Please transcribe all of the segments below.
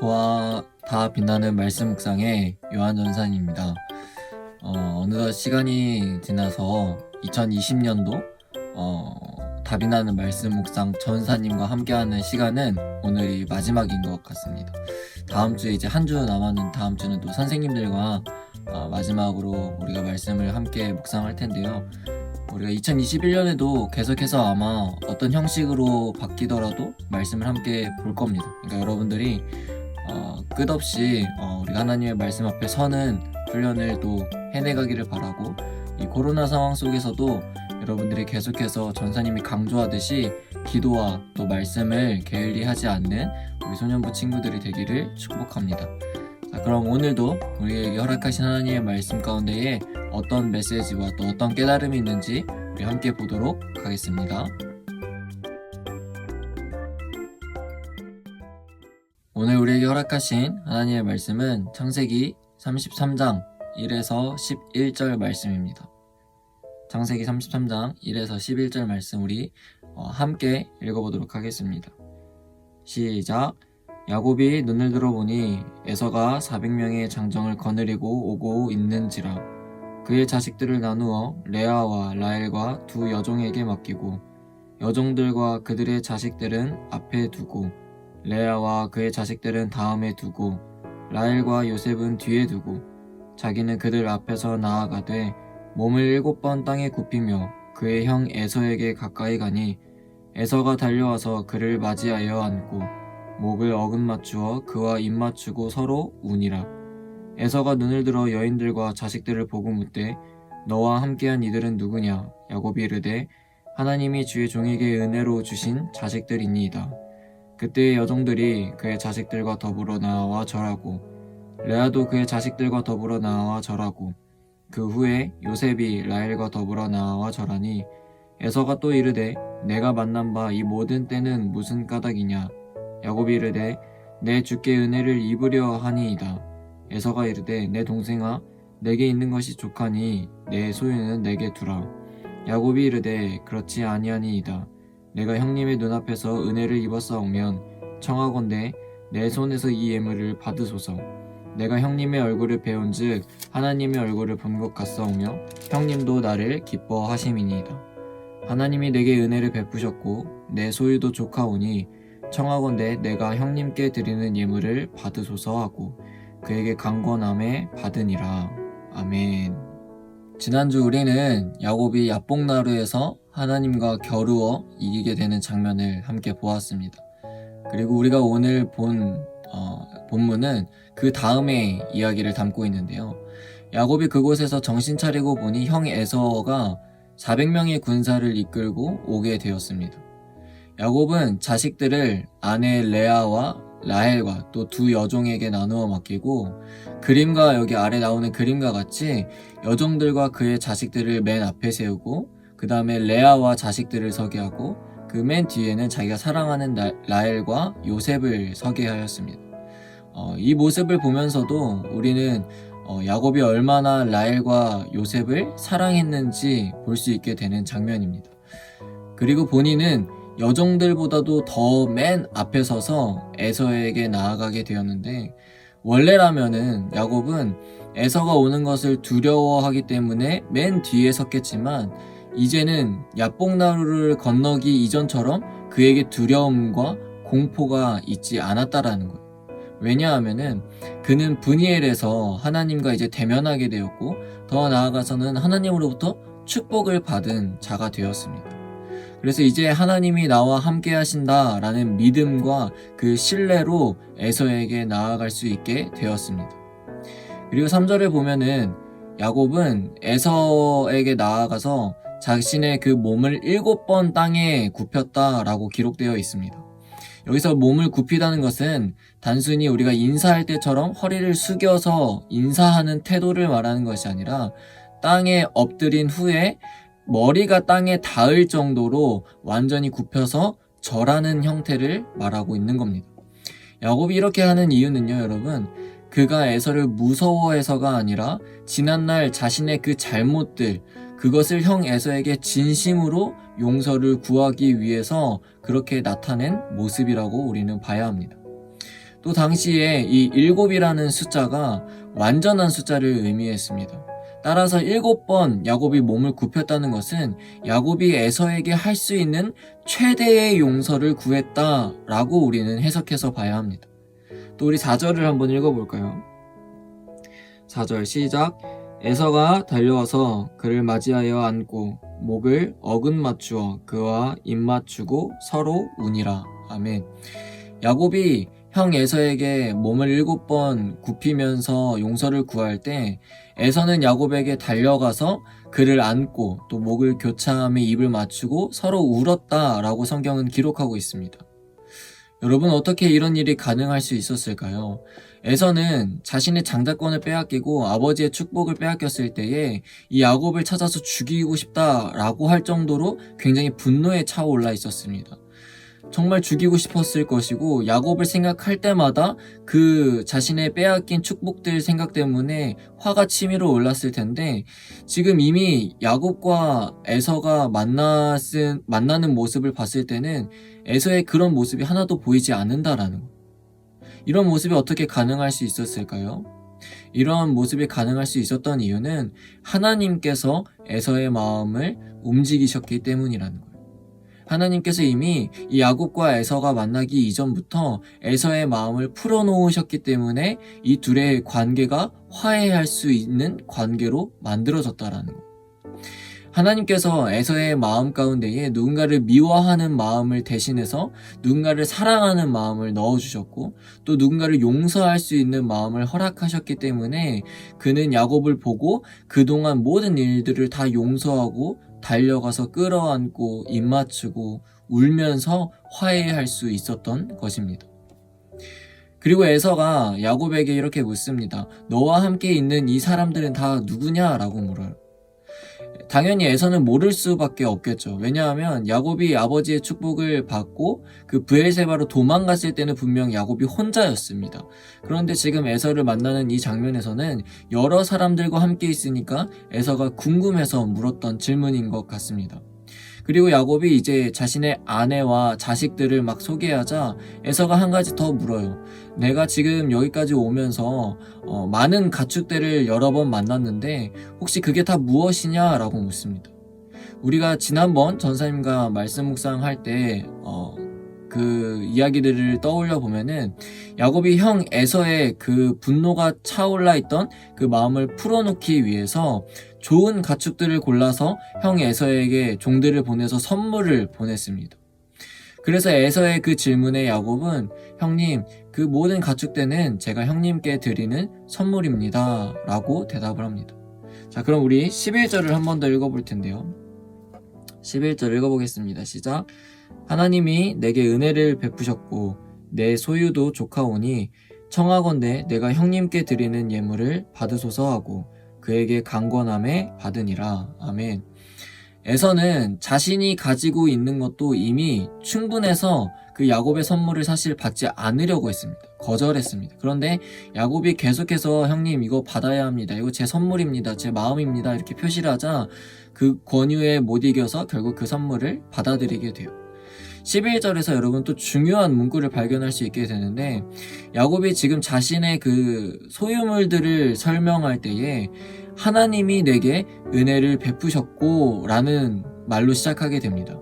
소와 다 빛나는 말씀 묵상의 요한 전사입니다. 어, 어느덧 시간이 지나서 2020년도 어, 다 빛나는 말씀 묵상 전사님과 함께하는 시간은 오늘이 마지막인 것 같습니다. 다음 주에 이제 한 주 남았는 다음 주는 또 선생님들과 어, 마지막으로 우리가 말씀을 함께 묵상할 텐데요. 우리가 2021년에도 계속해서 아마 어떤 형식으로 바뀌더라도 말씀을 함께 볼 겁니다. 그러니까 여러분들이 어, 끝없이 어, 우리 하나님의 말씀 앞에 서는 훈련을 또 해내가기를 바라고 이 코로나 상황 속에서도 여러분들이 계속해서 전사님이 강조하듯이 기도와 또 말씀을 게을리하지 않는 우리 소년부 친구들이 되기를 축복합니다. 자, 그럼 오늘도 우리에게 허락하신 하나님의 말씀 가운데에 어떤 메시지와 또 어떤 깨달음이 있는지 우리 함께 보도록 하겠습니다. 오늘 우리에게 허락하신 하나님의 말씀은 창세기 33장 1에서 11절 말씀입니다. 창세기 33장 1에서 11절 말씀 우리 어, 함께 읽어보도록 하겠습니다. 시작. 야곱이 눈을 들어보니 에서가 400명의 장정을 거느리고 오고 있는지라 그의 자식들을 나누어 레아와 라헬과 두 여종에게 맡기고 여종들과 그들의 자식들은 앞에 두고 레아와 그의 자식들은 다음에 두고 라헬과 요셉은 뒤에 두고 자기는 그들 앞에서 나아가되 몸을 일곱 번 땅에 굽히며 그의 형 에서에게 가까이 가니 에서가 달려와서 그를 맞이하여 안고 목을 어금 맞추어 그와 입 맞추고 서로 우니라. 에서가 눈을 들어 여인들과 자식들을 보고 묻되 너와 함께한 이들은 누구냐? 야곱이 이르되 하나님이 주의 종에게 은혜로 주신 자식들이니이다 그때의 여종들이 그의 자식들과 더불어 나와 절하고 레아도 그의 자식들과 더불어 나와 절하고 그 후에 요셉이 라헬과 더불어 나와 절하니 에서가 또 이르되 내가 만난 바 이 모든 때는 무슨 까닭이냐? 야곱이 이르되 내 주께 은혜를 입으려 하니이다. 에서가 이르되 내 동생아 내게 있는 것이 족하니 내 소유는 내게 두라. 야곱이 이르되 그렇지 아니하니이다 내가 형님의 눈앞에서 은혜를 입었사오면 청하건대 내 손에서 이 예물을 받으소서. 내가 형님의 얼굴을 배운즉 하나님의 얼굴을 본 것 같사오며 형님도 나를 기뻐하심이니이다. 하나님이 내게 은혜를 베푸셨고 내 소유도 족하오니 청하건대 내가 형님께 드리는 예물을 받으소서 하고 그에게 강권함에 받으니라. 아멘. 지난주 우리는 야곱이 야복나루에서 하나님과 겨루어 이기게 되는 장면을 함께 보았습니다. 그리고 우리가 오늘 본 어, 본문은 그 다음의 이야기를 담고 있는데요. 야곱이 그곳에서 정신 차리고 보니 형 에서가 400명의 군사를 이끌고 오게 되었습니다. 야곱은 자식들을 아내 레아와 라헬과 또 두 여종에게 나누어 맡기고 그림과 여기 아래 나오는 그림과 같이 여종들과 그의 자식들을 맨 앞에 세우고 그 다음에 레아와 자식들을 서게 하고 그 맨 뒤에는 자기가 사랑하는 라, 라헬과 요셉을 서게 하였습니다. 어, 이 모습을 보면서도 우리는 어, 야곱이 얼마나 라헬과 요셉을 사랑했는지 볼 수 있게 되는 장면입니다. 그리고 본인은 여종들보다도 더 맨 앞에 서서 에서에게 나아가게 되었는데 원래라면은 야곱은 에서가 오는 것을 두려워하기 때문에 맨 뒤에 섰겠지만 이제는 야복나루를 건너기 이전처럼 그에게 두려움과 공포가 있지 않았다라는 거예요. 왜냐하면은 그는 분이엘에서 하나님과 이제 대면하게 되었고 더 나아가서는 하나님으로부터 축복을 받은 자가 되었습니다. 그래서 이제 하나님이 나와 함께 하신다라는 믿음과 그 신뢰로 에서에게 나아갈 수 있게 되었습니다. 그리고 3절을 보면은 야곱은 에서에게 나아가서 자신의 그 몸을 일곱 번 땅에 굽혔다라고 기록되어 있습니다. 여기서 몸을 굽히다는 것은 단순히 우리가 인사할 때처럼 허리를 숙여서 인사하는 태도를 말하는 것이 아니라 땅에 엎드린 후에 머리가 땅에 닿을 정도로 완전히 굽혀서 절하는 형태를 말하고 있는 겁니다. 야곱이 이렇게 하는 이유는요, 여러분. 그가 에서를 무서워해서가 아니라 지난날 자신의 그 잘못들, 그것을 형 에서에게 진심으로 용서를 구하기 위해서 그렇게 나타낸 모습이라고 우리는 봐야 합니다. 또 당시에 이 일곱이라는 숫자가 완전한 숫자를 의미했습니다. 따라서 일곱 번 야곱이 몸을 굽혔다는 것은 야곱이 에서에게 할 수 있는 최대의 용서를 구했다라고 우리는 해석해서 봐야 합니다. 또 우리 4절을 한번 읽어볼까요? 4절 시작 에서가 달려와서 그를 맞이하여 안고 목을 어근 맞추어 그와 입 맞추고 서로 우니라. 아멘. 야곱이 형 에서에게 몸을 일곱 번 굽히면서 용서를 구할 때 에서는 야곱에게 달려가서 그를 안고 또 목을 교차하며 입을 맞추고 서로 울었다라고 성경은 기록하고 있습니다. 여러분 어떻게 이런 일이 가능할 수 있었을까요? 에서는 자신의 장자권을 빼앗기고 아버지의 축복을 빼앗겼을 때에 이 야곱을 찾아서 죽이고 싶다라고 할 정도로 굉장히 분노에 차올라 있었습니다. 정말 죽이고 싶었을 것이고 야곱을 생각할 때마다 그 자신의 빼앗긴 축복들 생각 때문에 화가 치밀어 올랐을 텐데 지금 이미 야곱과 에서가 만났은 만나는 모습을 봤을 때는 에서의 그런 모습이 하나도 보이지 않는다라는 것. 이런 모습이 어떻게 가능할 수 있었을까요? 이러한 모습이 가능할 수 있었던 이유는 하나님께서 에서의 마음을 움직이셨기 때문이라는 거예요. 하나님께서 이미 이 야곱과 에서가 만나기 이전부터 에서의 마음을 풀어놓으셨기 때문에 이 둘의 관계가 화해할 수 있는 관계로 만들어졌다라는 거예요. 하나님께서 에서의 마음 가운데에 누군가를 미워하는 마음을 대신해서 누군가를 사랑하는 마음을 넣어주셨고 또 누군가를 용서할 수 있는 마음을 허락하셨기 때문에 그는 야곱을 보고 그동안 모든 일들을 다 용서하고 달려가서 끌어안고 입맞추고 울면서 화해할 수 있었던 것입니다. 그리고 에서가 야곱에게 이렇게 묻습니다. 너와 함께 있는 이 사람들은 다 누구냐 라고 물어요. 당연히 에서는 모를 수밖에 없겠죠. 왜냐하면 야곱이 아버지의 축복을 받고 그 브엘세바로 도망갔을 때는 분명 야곱이 혼자였습니다. 그런데 지금 에서를 만나는 이 장면에서는 여러 사람들과 함께 있으니까 에서가 궁금해서 물었던 질문인 것 같습니다. 그리고 야곱이 이제 자신의 아내와 자식들을 막 소개하자 에서가 한 가지 더 물어요. 내가 지금 여기까지 오면서 어, 많은 가축들을 여러 번 만났는데 혹시 그게 다 무엇이냐라고 묻습니다. 우리가 지난번 전사님과 말씀 묵상할 때 어, 그 이야기들을 떠올려 보면은 야곱이 형 에서의 그 분노가 차올라 있던 그 마음을 풀어놓기 위해서 좋은 가축들을 골라서 형 에서에게 종들을 보내서 선물을 보냈습니다. 그래서 에서의 그 질문에 야곱은 형님 그 모든 가축대는 제가 형님께 드리는 선물입니다 라고 대답을 합니다. 자 그럼 우리 11절을 한 번 더 읽어볼 텐데요. 11절 읽어보겠습니다. 시작 하나님이 내게 은혜를 베푸셨고 내 소유도 조카오니 청하건대 내가 형님께 드리는 예물을 받으소서 하고 그에게 강권함에 받으니라. 아멘. 에서는 자신이 가지고 있는 것도 이미 충분해서 그 야곱의 선물을 사실 받지 않으려고 했습니다. 거절했습니다. 그런데 야곱이 계속해서 형님 이거 받아야 합니다. 이거 제 선물입니다. 제 마음입니다. 이렇게 표시를 하자 그 권유에 못 이겨서 결국 그 선물을 받아들이게 돼요. 11절에서 여러분 또 중요한 문구를 발견할 수 있게 되는데 야곱이 지금 자신의 그 소유물들을 설명할 때에 하나님이 내게 은혜를 베푸셨고 라는 말로 시작하게 됩니다.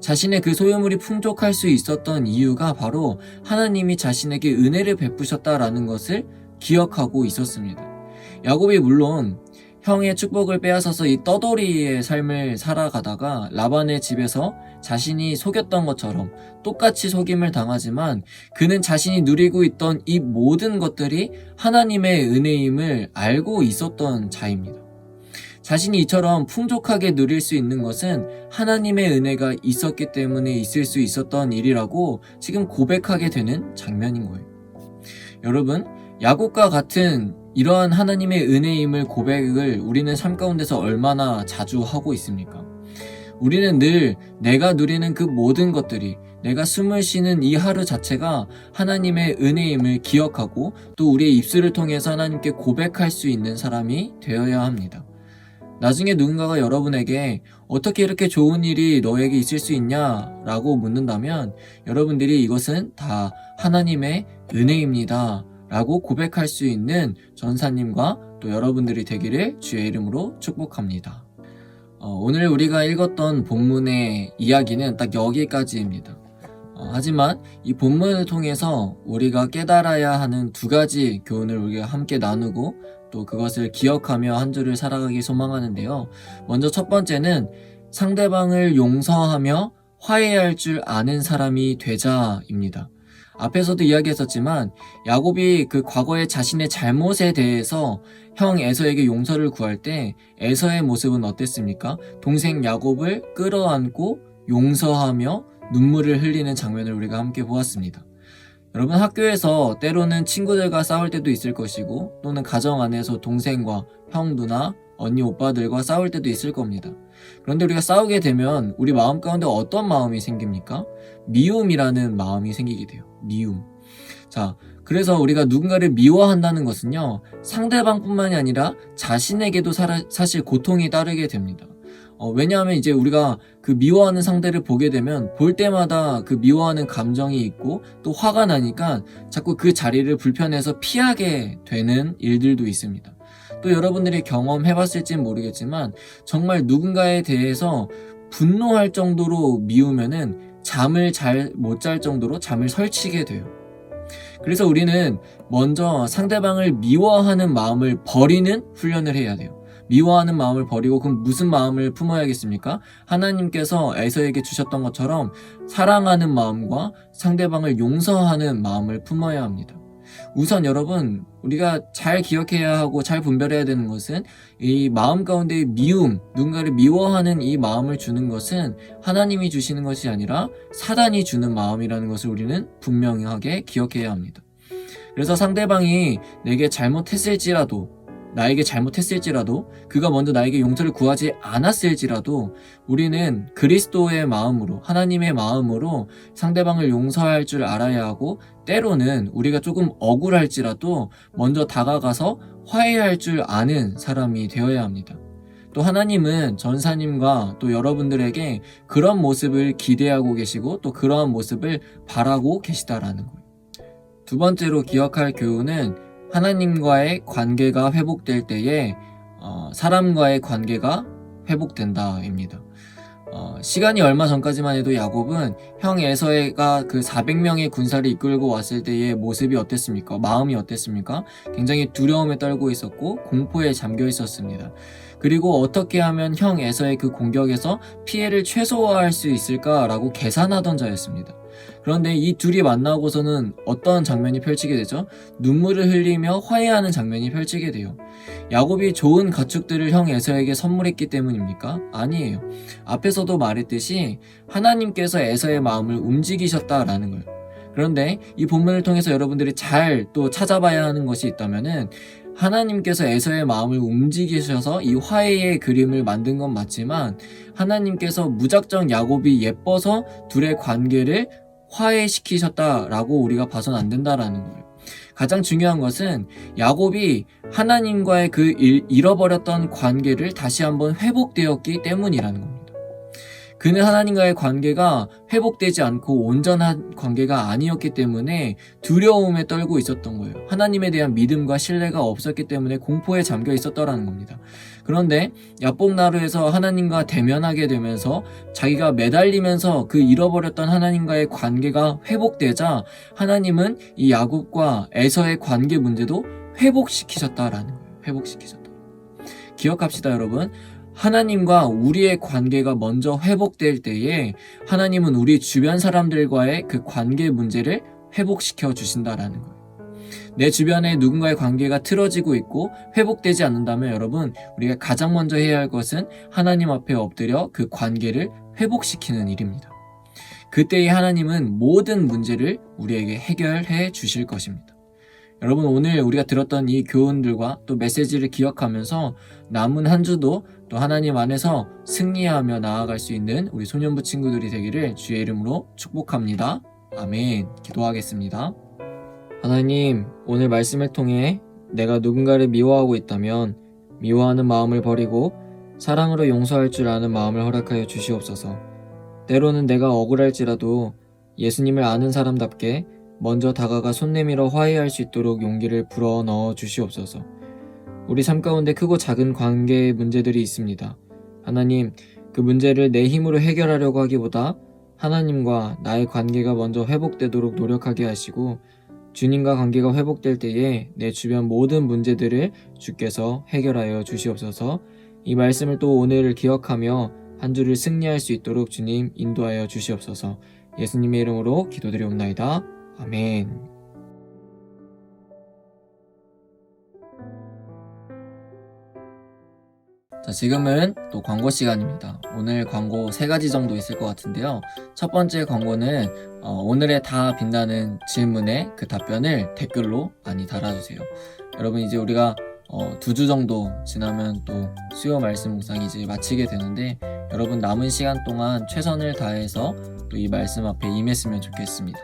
자신의 그 소유물이 풍족할 수 있었던 이유가 바로 하나님이 자신에게 은혜를 베푸셨다라는 것을 기억하고 있었습니다. 야곱이 물론 형의 축복을 빼앗아서 이 떠돌이의 삶을 살아가다가 라반의 집에서 자신이 속였던 것처럼 똑같이 속임을 당하지만 그는 자신이 누리고 있던 이 모든 것들이 하나님의 은혜임을 알고 있었던 자입니다. 자신이 이처럼 풍족하게 누릴 수 있는 것은 하나님의 은혜가 있었기 때문에 있을 수 있었던 일이라고 지금 고백하게 되는 장면인 거예요. 여러분, 야곱과 같은 이러한 하나님의 은혜임을 고백을 우리는 삶 가운데서 얼마나 자주 하고 있습니까? 우리는 늘 내가 누리는 그 모든 것들이 내가 숨을 쉬는 이 하루 자체가 하나님의 은혜임을 기억하고 또 우리의 입술을 통해서 하나님께 고백할 수 있는 사람이 되어야 합니다. 나중에 누군가가 여러분에게 어떻게 이렇게 좋은 일이 너에게 있을 수 있냐? 라고 묻는다면 여러분들이 이것은 다 하나님의 은혜입니다. 라고 고백할 수 있는 전사님과 또 여러분들이 되기를 주의 이름으로 축복합니다. 어, 오늘 우리가 읽었던 본문의 이야기는 딱 여기까지입니다. 어, 하지만 이 본문을 통해서 우리가 깨달아야 하는 두 가지 교훈을 우리가 함께 나누고 또 그것을 기억하며 한 주를 살아가기 소망하는데요. 먼저 첫 번째는 상대방을 용서하며 화해할 줄 아는 사람이 되자입니다. 앞에서도 이야기했었지만 야곱이 그 과거의 자신의 잘못에 대해서 형 에서에게 용서를 구할 때 에서의 모습은 어땠습니까? 동생 야곱을 끌어안고 용서하며 눈물을 흘리는 장면을 우리가 함께 보았습니다. 여러분 학교에서 때로는 친구들과 싸울 때도 있을 것이고 또는 가정 안에서 동생과 형, 누나, 언니, 오빠들과 싸울 때도 있을 겁니다. 그런데 우리가 싸우게 되면 우리 마음 가운데 어떤 마음이 생깁니까? 미움이라는 마음이 생기게 돼요. 미움. 자, 그래서 우리가 누군가를 미워한다는 것은요, 상대방뿐만이 아니라 자신에게도 사, 사실 고통이 따르게 됩니다. 어, 왜냐하면 이제 우리가 그 미워하는 상대를 보게 되면 볼 때마다 그 미워하는 감정이 있고 또 화가 나니까 자꾸 그 자리를 불편해서 피하게 되는 일들도 있습니다. 또 여러분들이 경험해봤을진 모르겠지만 정말 누군가에 대해서 분노할 정도로 미우면은 잠을 잘 못 잘 정도로 잠을 설치게 돼요. 그래서 우리는 먼저 상대방을 미워하는 마음을 버리는 훈련을 해야 돼요. 미워하는 마음을 버리고 그럼 무슨 마음을 품어야겠습니까? 하나님께서 에서에게 주셨던 것처럼 사랑하는 마음과 상대방을 용서하는 마음을 품어야 합니다. 우선 여러분 우리가 잘 기억해야 하고 잘 분별해야 되는 것은 이 마음 가운데 미움, 누군가를 미워하는 이 마음을 주는 것은 하나님이 주시는 것이 아니라 사단이 주는 마음이라는 것을 우리는 분명하게 기억해야 합니다. 그래서 상대방이 내게 잘못했을지라도 나에게 잘못했을지라도 그가 먼저 나에게 용서를 구하지 않았을지라도 우리는 그리스도의 마음으로 하나님의 마음으로 상대방을 용서할 줄 알아야 하고 때로는 우리가 조금 억울할지라도 먼저 다가가서 화해할 줄 아는 사람이 되어야 합니다. 또 하나님은 전사님과 또 여러분들에게 그런 모습을 기대하고 계시고 또 그러한 모습을 바라고 계시다라는 거예요. 두 번째로 기억할 교훈은 하나님과의 관계가 회복될 때에 어, 사람과의 관계가 회복된다입니다. 어, 시간이 얼마 전까지만 해도 야곱은 형 에서가 그 400명의 군사를 이끌고 왔을 때의 모습이 어땠습니까? 마음이 어땠습니까? 굉장히 두려움에 떨고 있었고 공포에 잠겨 있었습니다. 그리고 어떻게 하면 형 에서의 그 공격에서 피해를 최소화할 수 있을까라고 계산하던 자였습니다. 그런데 이 둘이 만나고서는 어떤 장면이 펼치게 되죠? 눈물을 흘리며 화해하는 장면이 펼치게 돼요. 야곱이 좋은 가축들을 형 에서에게 선물했기 때문입니까? 아니에요. 앞에서도 말했듯이 하나님께서 에서의 마음을 움직이셨다라는 거예요. 그런데 이 본문을 통해서 여러분들이 잘 또 찾아봐야 하는 것이 있다면은 하나님께서 에서의 마음을 움직이셔서 이 화해의 그림을 만든 건 맞지만 하나님께서 무작정 야곱이 예뻐서 둘의 관계를 화해시키셨다라고 우리가 봐서는 안 된다라는 거예요. 가장 중요한 것은 야곱이 하나님과의 그 잃어버렸던 관계를 다시 한번 회복되었기 때문이라는 겁니다. 그는 하나님과의 관계가 회복되지 않고 온전한 관계가 아니었기 때문에 두려움에 떨고 있었던 거예요. 하나님에 대한 믿음과 신뢰가 없었기 때문에 공포에 잠겨 있었더라는 겁니다. 그런데 야복나루에서 하나님과 대면하게 되면서 자기가 매달리면서 그 잃어버렸던 하나님과의 관계가 회복되자 하나님은 이 야곱과 에서의 관계 문제도 회복시키셨다라는 거예요. 회복시키셨다. 기억합시다, 여러분. 하나님과 우리의 관계가 먼저 회복될 때에 하나님은 우리 주변 사람들과의 그 관계 문제를 회복시켜 주신다라는 거예요. 내 주변에 누군가의 관계가 틀어지고 있고 회복되지 않는다면 여러분 우리가 가장 먼저 해야 할 것은 하나님 앞에 엎드려 그 관계를 회복시키는 일입니다. 그때의 하나님은 모든 문제를 우리에게 해결해 주실 것입니다. 여러분 오늘 우리가 들었던 이 교훈들과 또 메시지를 기억하면서 남은 한 주도 또 하나님 안에서 승리하며 나아갈 수 있는 우리 소년부 친구들이 되기를 주의 이름으로 축복합니다. 아멘. 기도하겠습니다. 하나님, 오늘 말씀을 통해 내가 누군가를 미워하고 있다면 미워하는 마음을 버리고 사랑으로 용서할 줄 아는 마음을 허락하여 주시옵소서. 때로는 내가 억울할지라도 예수님을 아는 사람답게 먼저 다가가 손 내밀어 화해할 수 있도록 용기를 불어 넣어 주시옵소서. 우리 삶 가운데 크고 작은 관계의 문제들이 있습니다. 하나님, 그 문제를 내 힘으로 해결하려고 하기보다 하나님과 나의 관계가 먼저 회복되도록 노력하게 하시고 주님과 관계가 회복될 때에 내 주변 모든 문제들을 주께서 해결하여 주시옵소서 이 말씀을 또 오늘을 기억하며 한 주를 승리할 수 있도록 주님 인도하여 주시옵소서 예수님의 이름으로 기도드리옵나이다. 아멘. 자, 지금은 또 광고 시간입니다. 오늘 광고 세 가지 정도 있을 것 같은데요. 첫 번째 광고는 어, 오늘의 다 빛나는 질문에 그 답변을 댓글로 많이 달아주세요. 여러분 이제 우리가 어, 두 주 정도 지나면 또 수요 말씀 묵상이 이제 마치게 되는데 여러분 남은 시간 동안 최선을 다해서 또 이 말씀 앞에 임했으면 좋겠습니다.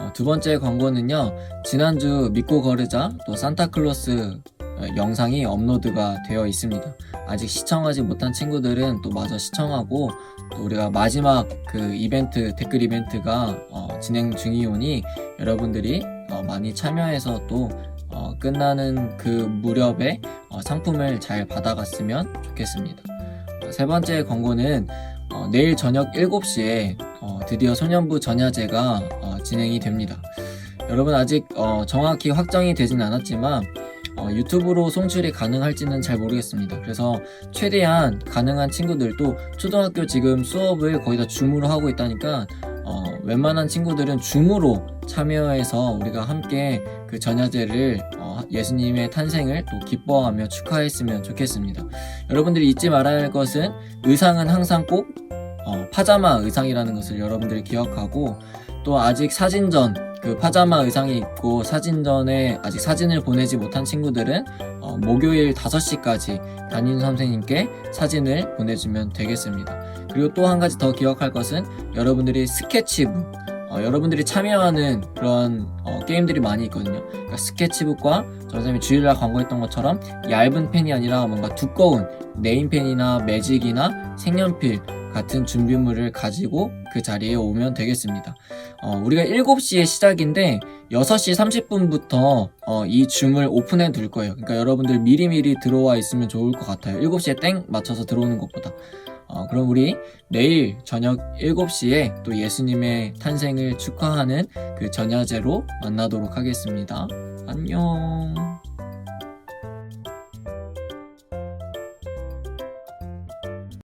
어, 두 번째 광고는요. 지난주 믿고 거르자 또 산타클로스 어, 영상이 업로드가 되어 있습니다. 아직 시청하지 못한 친구들은 또 마저 시청하고 또 우리가 마지막 그 이벤트 댓글 이벤트가 어, 진행 중이오니 여러분들이 어, 많이 참여해서 또 어, 끝나는 그 무렵에 어, 상품을 잘 받아갔으면 좋겠습니다. 어, 세 번째 광고는 어, 내일 저녁 7시에 어, 드디어 소년부 전야제가 어, 진행이 됩니다. 여러분 아직 어, 정확히 확정이 되진 않았지만 어, 유튜브로 송출이 가능할지는 잘 모르겠습니다. 그래서 최대한 가능한 친구들도 초등학교 지금 수업을 거의 다 줌으로 하고 있다니까 어, 웬만한 친구들은 줌으로 참여해서 우리가 함께 그 전야제를 어, 예수님의 탄생을 또 기뻐하며 축하했으면 좋겠습니다. 여러분들이 잊지 말아야 할 것은 의상은 항상 꼭 어, 파자마 의상이라는 것을 여러분들이 기억하고 또 아직 사진전 그 파자마 의상이 있고 사진전에 아직 사진을 보내지 못한 친구들은 어, 목요일 5시까지 담임 선생님께 사진을 보내주면 되겠습니다. 그리고 또 한 가지 더 기억할 것은 여러분들이 스케치북 어, 여러분들이 참여하는 그런 어, 게임들이 많이 있거든요. 그러니까 스케치북과 저 선생님이 주일날 광고했던 것처럼 얇은 펜이 아니라 뭔가 두꺼운 네임펜이나 매직이나 색연필 같은 준비물을 가지고 그 자리에 오면 되겠습니다. 어, 우리가 7시에 시작인데 6시 30분부터 어, 이 줌을 오픈해 둘 거예요. 그러니까 여러분들 미리미리 들어와 있으면 좋을 것 같아요. 7시에 땡 맞춰서 들어오는 것보다. 어, 그럼 우리 내일 저녁 7시에 또 예수님의 탄생을 축하하는 그 전야제로 만나도록 하겠습니다. 안녕.